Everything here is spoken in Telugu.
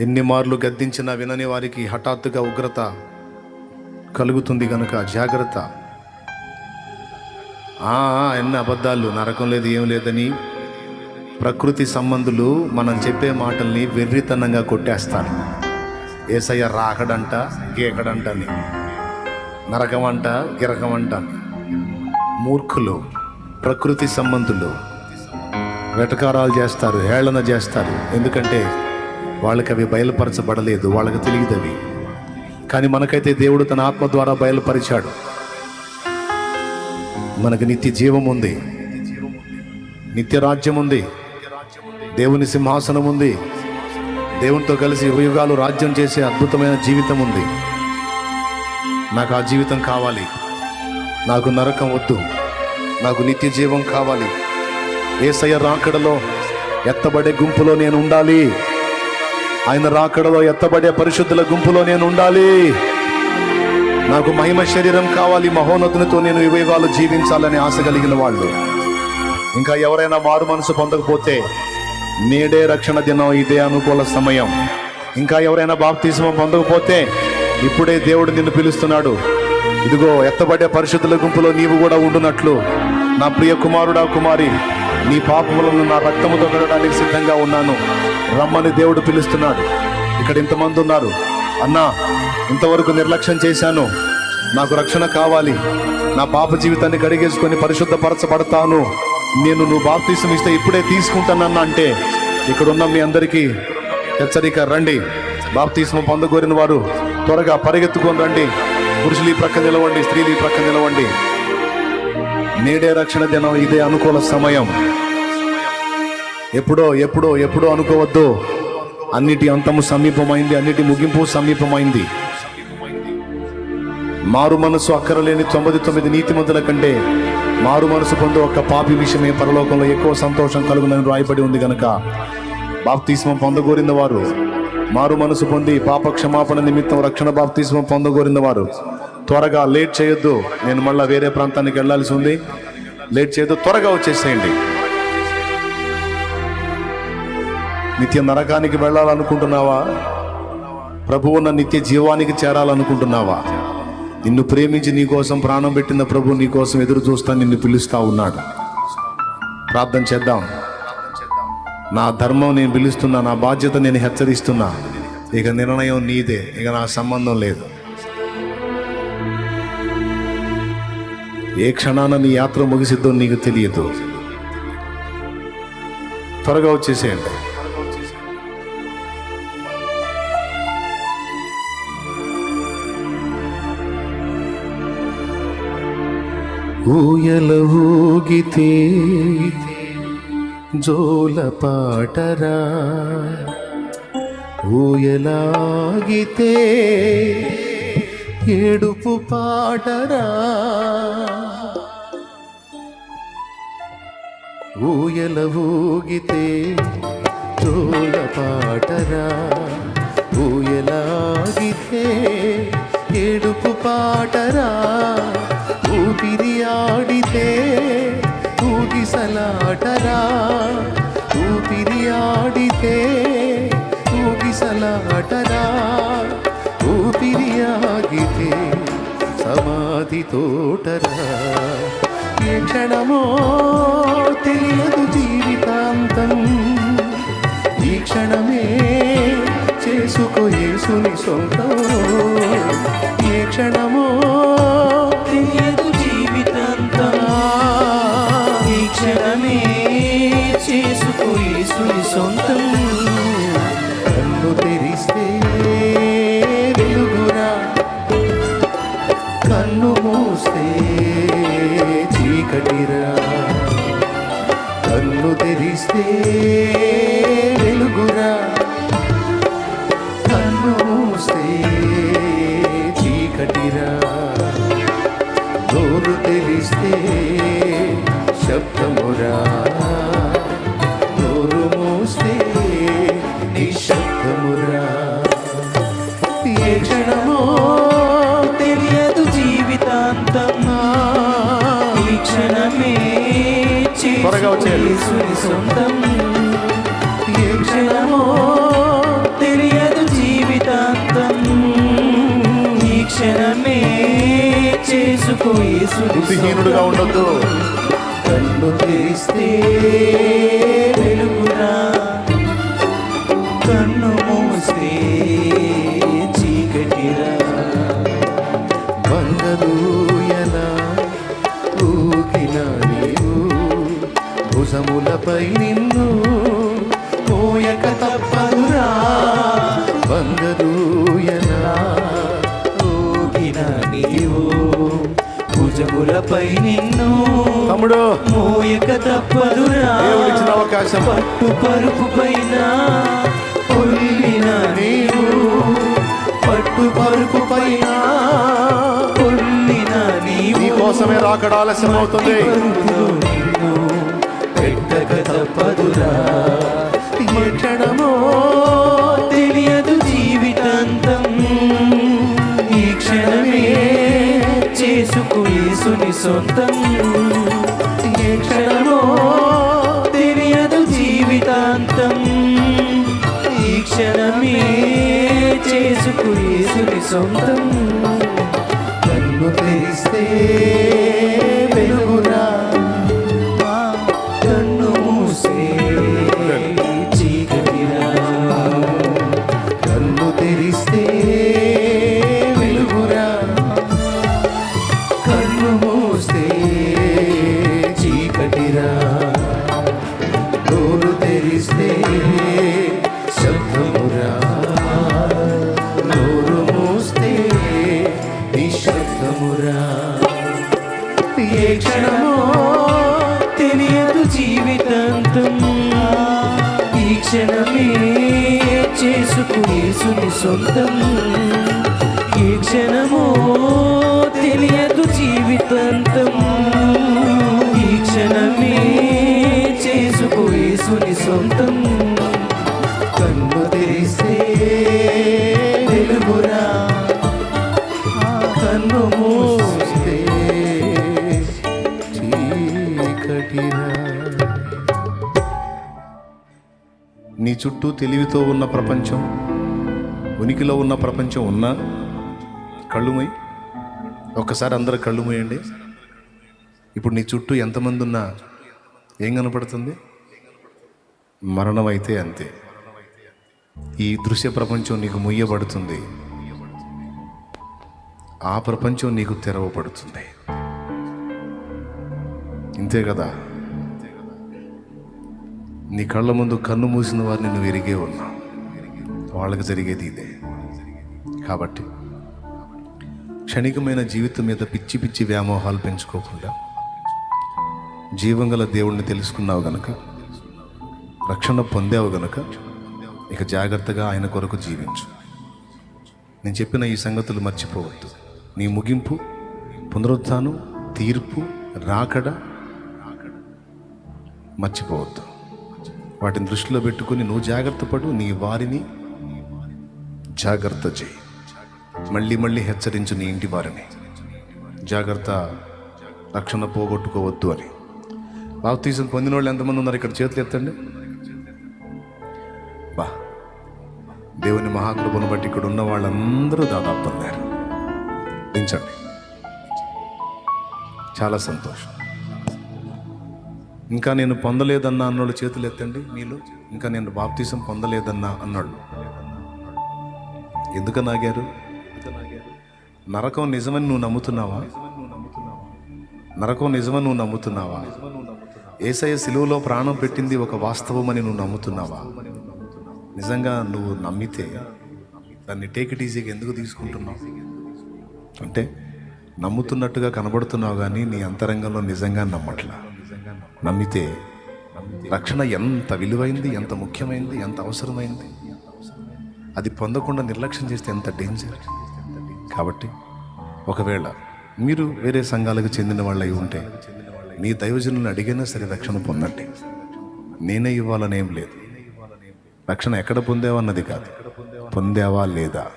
ఎన్ని మార్లు గద్దించినా వినని వారికి హఠాత్తుగా ఉగ్రత కలుగుతుంది కనుక జాగ్రత్త. ఎన్ని అబద్ధాలు నరకం లేదు ఏం లేదని ప్రకృతి సంబంధులు మనం చెప్పే మాటల్ని వెర్రితనంగా కొట్టేస్తారు. ఏసయ్య రాకడంట గీకడంటని నరకం అంట గిరకం అంట మూర్ఖులు ప్రకృతి సంబంధులు వెటకారాలు చేస్తారు హేళన చేస్తారు. ఎందుకంటే వాళ్ళకి అవి బయలుపరచబడలేదు వాళ్ళకి తెలియదు అవి. కానీ మనకైతే దేవుడు తన ఆత్మ ద్వారా బయలుపరిచాడు. మనకు నిత్య జీవం ఉంది. నిత్య రాజ్యం ఉంది. దేవుని సింహాసనం ఉంది. దేవునితో కలిసి యుగాలు రాజ్యం చేసే అద్భుతమైన జీవితం ఉంది. నాకు ఆ జీవితం కావాలి. నాకు నరకం వద్దు. నాకు నిత్య జీవం కావాలి. ఏసయ్య రాకడలో ఎత్తబడే గుంపులో నేను ఉండాలి. ఆయన రాకడలో ఎత్తబడే పరిశుద్ధుల గుంపులో నేను ఉండాలి. నాకు మహిమ శరీరం కావాలి మహోన్నతునితో నేను వివేగాలు జీవించాలని ఆశ కలిగిన వాళ్ళు. ఇంకా ఎవరైనా మారు మనసు పొందకపోతే నేడే రక్షణ దినం ఇదే అనుకూల సమయం. ఇంకా ఎవరైనా బాప్తిజమం పొందకపోతే ఇప్పుడే దేవుడు నిన్ను పిలుస్తున్నాడు. ఇదిగో ఎత్తబడే పరిశుద్ధుల గుంపులో నీవు కూడా ఉండునట్లు. నా ప్రియ కుమారుడా కుమారి నీ పాపములను నా రక్తముతో కడడానికి సిద్ధంగా ఉన్నాను. రమ్మని దేవుడు పిలుస్తున్నాడు. ఇక్కడ ఇంతమంది ఉన్నారు. అన్నా ఇంతవరకు నిర్లక్ష్యం చేశాను. నాకు రక్షణ కావాలి. నా పాప జీవితాన్ని కడిగేసుకొని పరిశుద్ధపరచబడతాను. నేను నువ్వు బాప్తీసం ఇస్తే ఇప్పుడే తీసుకుంటానన్న అంటే ఇక్కడ ఉన్న మీ అందరికీ హెచ్చరిక రండి. బాప్తీసం పొందగోరిన వారు త్వరగా పరిగెత్తుకొని రండి. పురుషులు ఈ ప్రక్క నిలవండి స్త్రీలు ఈ ప్రక్క నిలవండి. నేడే రక్షణ దినం ఇదే అనుకూల సమయం. ఎప్పుడో ఎప్పుడో ఎప్పుడో అనుకోవద్దు. అన్నిటి అంతము సమీపమైంది అన్నిటి ముగింపు సమీపమైంది. మారు మనసు అక్కరలేని తొమ్మిది తొమ్మిది నీతిమంతుల కంటే మారు మనసు పొందు ఒక పాపి విషయమే పరలోకంలో ఎక్కువ సంతోషం కలుగునని రాయబడి ఉంది గనక. బాప్తిస్మం పొందగోరిన వారు మారు మనసు పొంది పాప క్షమాపణ నిమిత్తం రక్షణ బాప్తిస్మం పొందగోరిన వారు త్వరగా లేట్ చేయొద్దు. నేను మళ్ళీ వేరే ప్రాంతానికి వెళ్ళాల్సి ఉంది. లేట్ చేయొద్దు. త్వరగా వచ్చేసేయండి. నిత్య నరకానికి వెళ్ళాలనుకుంటున్నావా? ప్రభువు ఉన్న నిత్య జీవానికి చేరాలనుకుంటున్నావా? నిన్ను ప్రేమించి నీ కోసం ప్రాణం పెట్టిన ప్రభు నీ కోసం ఎదురు చూస్తా నిన్ను పిలుస్తా ఉన్నాడు. ప్రార్థన చేద్దాం. నా ధర్మం నేను పిలుస్తున్నా నా బాధ్యత నేను హెచ్చరిస్తున్నా. ఇక నిర్ణయం నీదే ఇక నా సంబంధం లేదు. ఏ క్షణాన నీ యాత్ర ముగిసిద్దో నీకు తెలియదు. త్వరగా వచ్చేసేయండి. ఊయల ఊగితే జోల పాటరా. ఊయలాగితే ఏడుపు పాటరా. ఊయల ఊగితే తోల పాటరా. ఊయలాగితే ఏడుపు పాటరా. ఊపిరి ఆడితే ఊగిసలాటరా ఊపిరి ఆడితే ఊగిసలాటరా ఊపిరి ఆగితే సమాధి తోటరా. క్షణమో తెలియదు జీవితాంతం. ఈ క్షణమే చేసుకో యేసుని సొంతం ఏ క్షణమో నోరు తెలిస్తే శబ్దమురా. నోరు మోస్తే నీ శబ్దమురా. ఏ క్షణమో తెలియదు జీవితాంతం ఈ క్షణమే చేసుని సొంతం. ఏ క్షణమో తెలియదు జీవితాంతం. ఈ క్షణమే చేసుకో బుద్ధిహీనుడుగా ఉండొద్దు. కన్ను తెరిస్తే వెలుగురా. కన్ను మూస్తే చీకటిరా. వంగదూయన ఊగిన నీవు భుజములపై నిన్ను మోయక తప్పదురా. వంగదూయన భుజములపై నిన్ను తమ్ముడు మోయక తప్పదురా. దేవుడిచ్చిన అవకాశం. పట్టు పరుపు పైన పొల్లిన నీవు పట్టు పరుపు పైన పొల్లిన నీవు. కోసమే రాకడ ఆలస్యం అవుతుంది పెట్టక తప్పదురా. సొంతం. ఏ క్షణమో తెలియదు జీవితాంతం. ఈ క్షణమే చేసుకు సొంతం. క్షణమో తెలియదు జీవితాంతం. ఈ క్షణమే చేసుకు యేసుని సొంతం. నీ చుట్టూ తెలివితో ఉన్న ప్రపంచం ఉనికిలో ఉన్న ప్రపంచం ఉన్నా కళ్ళుమై. ఒక్కసారి అందరు కళ్ళు మూయండి ఇప్పుడు నీ చుట్టూ ఎంతమంది ఉన్నా ఏం కనపడుతుంది? మరణం అయితే అంతే. ఈ దృశ్య ప్రపంచం నీకు ముయ్యబడుతుంది ఆ ప్రపంచం నీకు తెరవబడుతుంది. ఇంతే కదా? నీ కళ్ళ ముందు కన్ను మూసిన వారిని నువ్వు ఎరిగే ఉన్నావు వాళ్ళకి జరిగేది ఇదే. కాబట్టి క్షణికమైన జీవితం మీద పిచ్చి పిచ్చి వ్యామోహాలు పెంచుకోకుండా జీవం గల దేవుణ్ణి తెలుసుకున్నావు గనక రక్షణ పొందావు గనక ఇక జాగ్రత్తగా ఆయన కొరకు జీవించు. నేను చెప్పిన ఈ సంగతులు మర్చిపోవద్దు. నీ ముగింపు పునరుత్థానం తీర్పు రాకడ మర్చిపోవద్దు. వాటిని దృష్టిలో పెట్టుకుని నువ్వు జాగ్రత్త పడు నీ వారిని జాగ్రత్త చేయి. మళ్ళీ మళ్ళీ హెచ్చరించు నీ ఇంటి వారిని. జాగ్రత్త రక్షణ పోగొట్టుకోవద్దు అని. బాప్తీసం పొందిన వాళ్ళు ఎంతమంది ఉన్నారు ఇక్కడ చేతులు ఎత్తండి. బా దేవుని మహాకృపను బట్టి ఇక్కడ ఉన్న వాళ్ళందరూ దాదాపు పొందారు. దించండి చాలా సంతోషం. ఇంకా నేను పొందలేదన్నా అన్నోళ్ళు చేతులు ఎత్తండి మీలో ఇంకా నేను బాప్తీసం పొందలేదన్నా అన్నాడు. ఎందుకు నాగారు? నరకం నిజమని నువ్వు నమ్ముతున్నావా? నరకం నిజమని నువ్వు నమ్ముతున్నావా? ఏసయ సిలువలో ప్రాణం పెట్టింది ఒక వాస్తవమని నువ్వు నమ్ముతున్నావా? నిజంగా నువ్వు నమ్మితే దాన్ని టేక్ ఇట్ ఈజీగా ఎందుకు తీసుకుంటున్నావు? అంటే నమ్ముతున్నట్టుగా కనబడుతున్నావు కానీ నీ అంతరంగంలో నిజంగా నమ్మట్లా. నమ్మితే రక్షణ ఎంత విలువైంది ఎంత ముఖ్యమైంది ఎంత అవసరమైంది? అది పొందకుండా నిర్లక్ష్యం చేస్తే ఎంత డేంజర్ కాబట్టి ఒకవేళ మీరు వేరే సంఘాలకు చెందిన వాళ్ళు అయి ఉంటే మీ దైవజనులను అడిగినా సరే రక్షణ పొందండి. నేనే ఇవ్వాలనేం లేదు. రక్షణ ఎక్కడ పొందావా అన్నది కాదు. పొందావా లేదా?